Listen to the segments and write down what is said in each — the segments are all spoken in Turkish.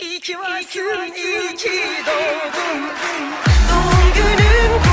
İyi ki varsın, iyi ki doğdun. Doğum günün kutlu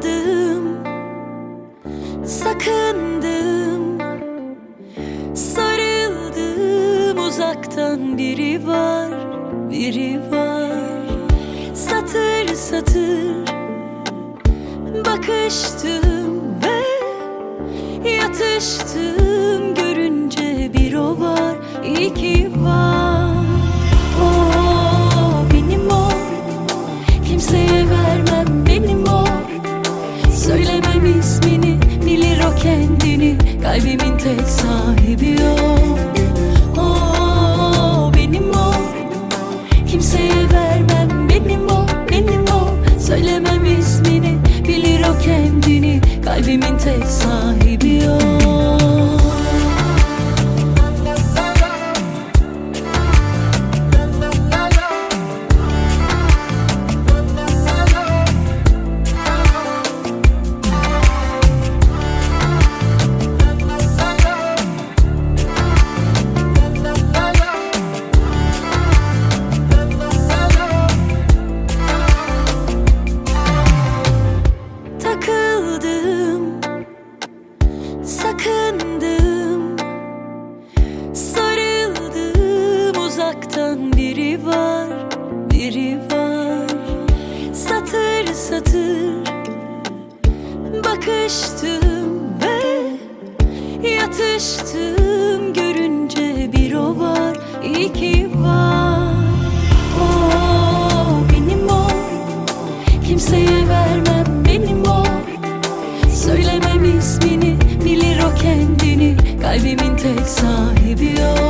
aldığım Sakındım. Sarıldım. Uzaktan biri var Biri var. Satır satır Bakıştım ve yatıştım. Görünce bir o var iki Kalbimin tek sahibi o. O benim o. Kimseye vermem benim o benim o. Söylemem ismini bilir o kendini. Kalbimin tek sahibi. tek sahibi yok.